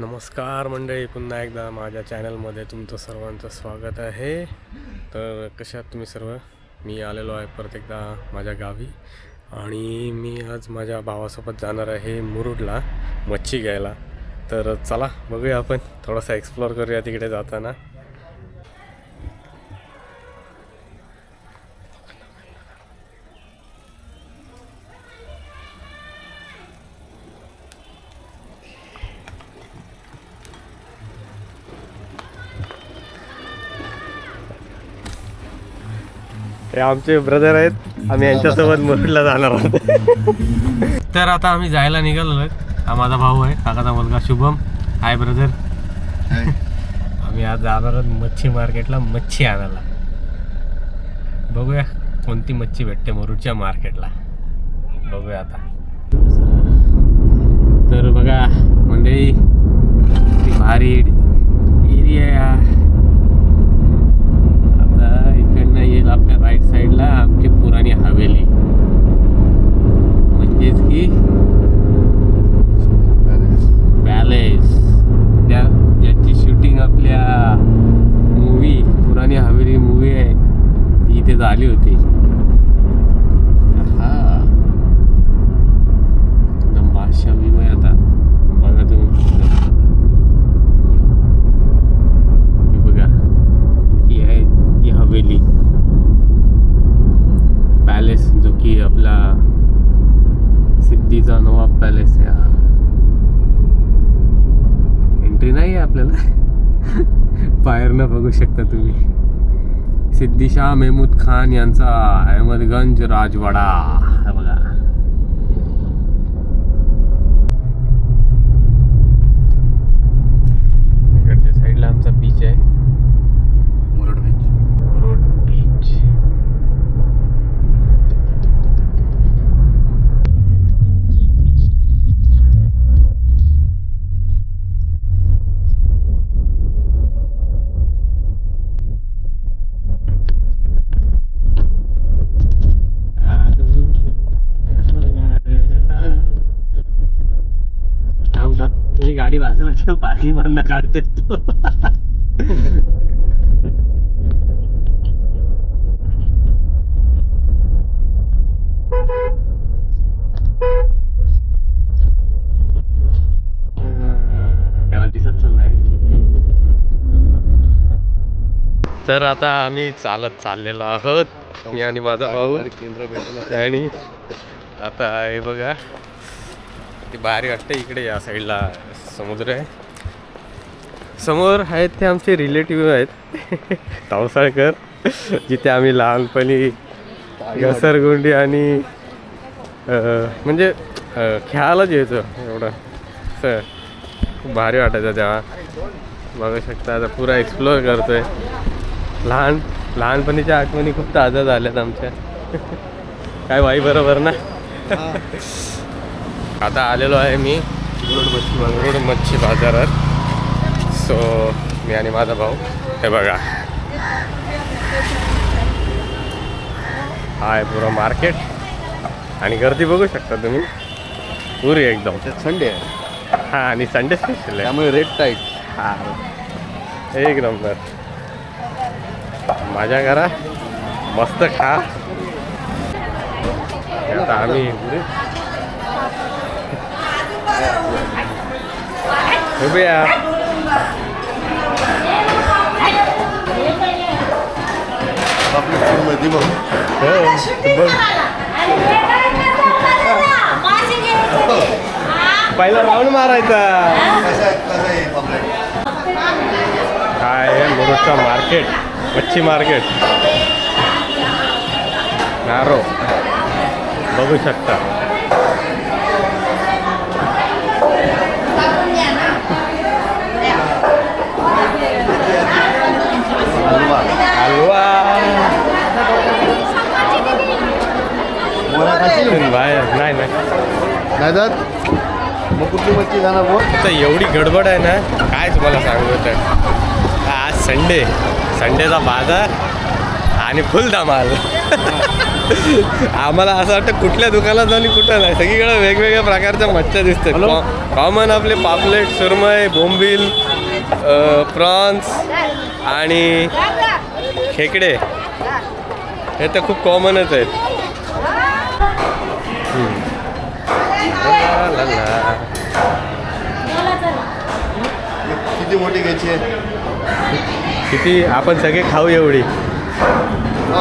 नमस्कार मंडळी पुन्हा एकदा माझ्या चॅनलमध्ये तुमचं सर्वांचं स्वागत आहे. तर कशात तुम्ही सर्व? मी आलेलो आहे परत एकदा माझ्या गावी. आणि मी आज माझ्या भावासोबत जाणार आहे मुरुडला मच्छी घ्यायला. तर चला बघूया आपण. थोडासा एक्सप्लोअर करूया तिकडे जाताना. हे आमचे ब्रदर आहेत. आम्ही यांच्यासोबत मुरुडला जाणार आहोत. तर आता आम्ही जायला निघालो हा माझा भाऊ आहे. काकाचा मुलगा शुभम. हाय ब्रदर आम्ही आज जाणार आहोत मच्छी मार्केटला मच्छी आणायला. बघूया कोणती मच्छी भेटते मुरुडच्या मार्केटला. बघूया आता. तर बघा मंडळी भारी एरिया आता इकडनं येईल आपल्या राईट साईडला आमची पुराणी हवेली म्हणजेच की पॅलेस त्या ज्याची शूटिंग आपल्या मूवी पुराणी हवेली मूवी आहे ती इथे झाली होती. हा. एकदम बादशाह विमय आता. बघा तुम्ही बघा. ही आहे ती हवेली. पॅलेस जो की आपला सिद्धीचा नवाब पॅलेस आहे हा. एंट्री नाही आहे आपल्याला? बाहेरनं बघू शकता तुम्ही. सिद्धिशा मेहमूद खान यांचा अहमदगंज राजवाडा. बघा. काढते तू. तर आता आम्ही चालत चाललेलो आहोत. मी आणि माझा भाऊ. केंद्र भेटलं. आणि आता हे बघा. ती भारी वाटतं इकडे या साईडला. समुद्र आहे. समोर आहेत ते आमचे रिलेटिव्ह आहेत. तावसाळकर जिथे आम्ही लहानपणी घसरगुंडी आणि म्हणजे खेळायलाच यायचो एवढं. असं खूप भारी वाटायचं तेव्हा. बघू शकता आता पुरा एक्सप्लोअर आहे लहान लहानपणीच्या आठवणी खूप ताज्या झाल्यात आमच्या. काय बाई बरोबर ना? आता आलेलो आहे मी मंगरूळ मच्छी बाजारात. सो मी आणि माझा भाऊ. हे बघा. हा आहे पुरं मार्केट. आणि गर्दी बघू शकता तुम्ही. पुरी एकदम. संडे आहे. हा आणि संडे स्पेशल आहे. त्यामुळे रेट टाईट हा. एक नंबर माझ्या घरा मस्त खा. आता आम्ही उभे या आपल्या मध्ये बघ. हो, बघ पहिला राऊंड मारायचा. काय आहे? मुरुडचा मार्केट मच्छी मार्केट नारो. बघू शकता हलवा मला खायची बाहेर नाही नाही नाही जात मच्छी जाणार बोल तर एवढी गडबड आहे ना काय तुम्हाला सांगू तर. आज संडे संडेचा बाजार आणि फुल धमाल आम्हाला असं वाटतं कुठल्या दुकानात आणि कुठं नाही. सगळीकडे वेगवेगळ्या प्रकारच्या मच्छ्या दिसतात. कॉमन आपले पापलेट सुरमई बोंबील प्रॉन्स आणि खेकडे. हे तर खूप कॉमनच आहेत. किती मोठी घ्यायची आहे? किती? आपण सगळे खाऊ एवढी. हो,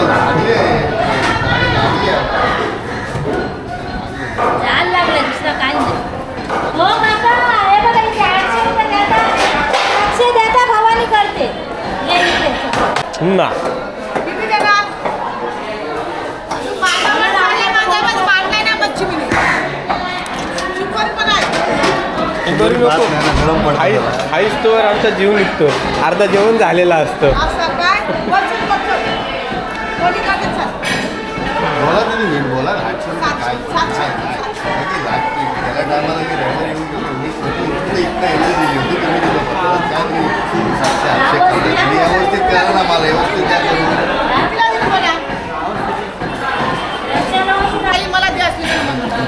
मी स्वतः इकडे इकडे एवढी दिली होती. तुम्ही दिलं फक्त. काय तुम्ही सातशे आठशे खाल्ले. तुम्ही व्यवस्थित करा ना मला व्यवस्थित? आई.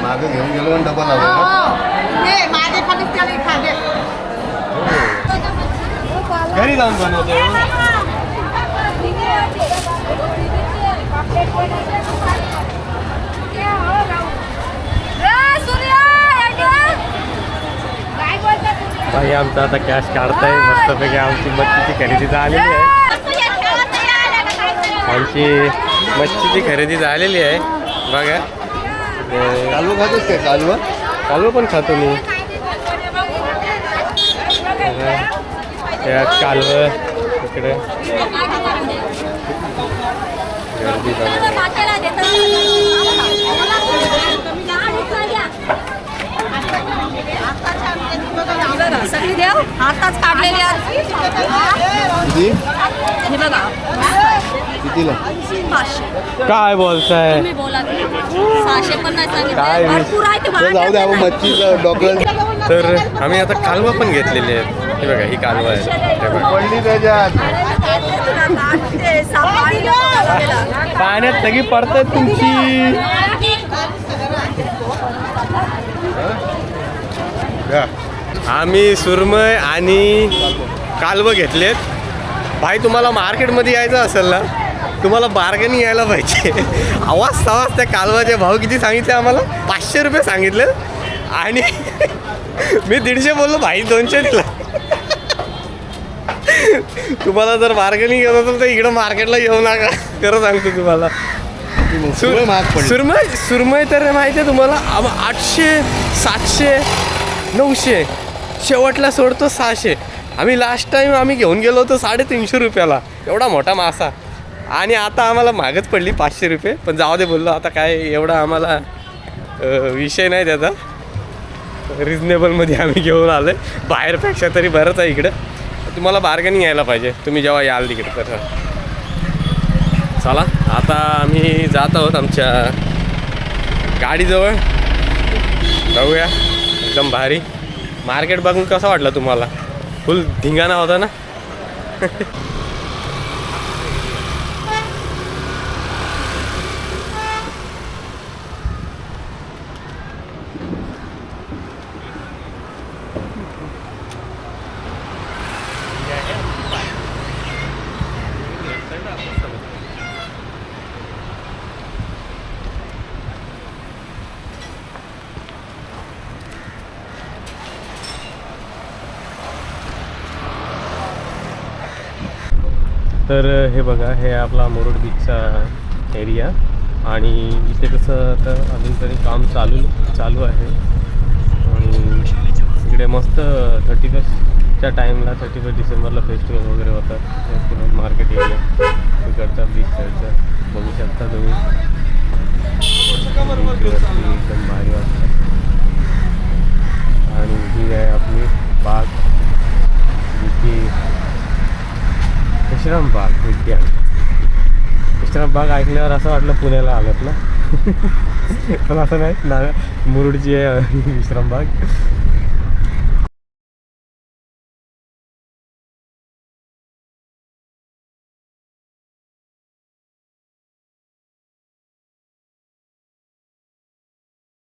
मागं. घेऊन गेलो आणि डबल आलो हो. हो. माझे खाली त्याला. घरी जाऊन बनवतो काय बोलता तुम्ही? भाई आमचा आता कॅश काढताय मस्तपैकी आमची मच्छीची खरेदी झालेली आहे आमची मच्छीची खरेदी झालेली आहे बघा कालवं खातोस काय कालवं कालवं पण खातो मी कालवं इकडे गर्दी. सगळी देव आताच काढलेली आहे. हे बघा कितीला पाचशे. काय बोलताय? तुम्ही बोला सहाशे पण नाही काय सांगितलं भरपूर आहे ते तर जाऊ दे आपण वाटत मच्छीचं डॉक्टर. तर आम्ही आता कालवं पण घेतलेली आहेत. हे बघा ही कालवं आहे. हे बघा. पडली त्याच्यात. पाण्यात सगळी पडतात तुमची. आम्ही सुरमय आणि कालवं घेतलेत. भाई तुम्हाला मार्केटमध्ये यायचं असेल ना तुम्हाला बार्गेनिंग यायला पाहिजे. आवाज आवाज त्या कालवाचे भाव किती सांगितले आम्हाला. पाचशे रुपये सांगितले. आणि मी दीडशे बोललो भाई दोनशे दिला. तुम्हाला जर बार्गेनिंग येत असेल तर इकडं मार्केटला येऊ नका. खरं सांगतो तुम्हाला. सुरमय सुरमय तर माहिती आहे तुम्हाला आठशे सातशे नऊशे. शेवटला सोडतो सहाशे. आम्ही लास्ट टाइम आम्ही घेऊन गेलो होतो साडेतीनशे रुपयाला. एवढा मोठा मासा. आणि आता आम्हाला महागच पडली पाचशे रुपये. पण जाऊ दे बोललो आता काय एवढा आम्हाला विषय नाही त्याचा. रिजनेबलमध्ये आम्ही घेऊन आलो आहे बाहेरपेक्षा तरी बरंच आहे इकडं. तुम्हाला बार्गेनिंग यायला पाहिजे. तुम्ही जेव्हा याल तिकडे तर. चला आता आम्ही जात आहोत आमच्या गाडीजवळ. जाऊया. एकदम भारी. मार्केट बघून कसं वाटलं तुम्हाला? फुल धिंगाणा होता ना? तर हे बघा हे आपला मुरुड बीचचा एरिया आणि इथे कसं आता अजून तरी काम चालू चालू आहे. आणि इकडे मस्त थर्टी फर्स्टच्या टाईमला थर्टी फर्स्ट डिसेंबरला फेस्टिवल वगैरे होतात. पूर्ण मार्केट एरिया तिकडचा बीच साईडचा बघू शकता तुम्ही. एकदम भारी वाटतं. आणि ही आहे आपली बाग जी विश्रामबाग उद्यान विश्रामबाग ऐकल्यावर असं वाटलं पुण्याला आलं ना? पण असं नाही ना मुरुडची आहे विश्रामबाग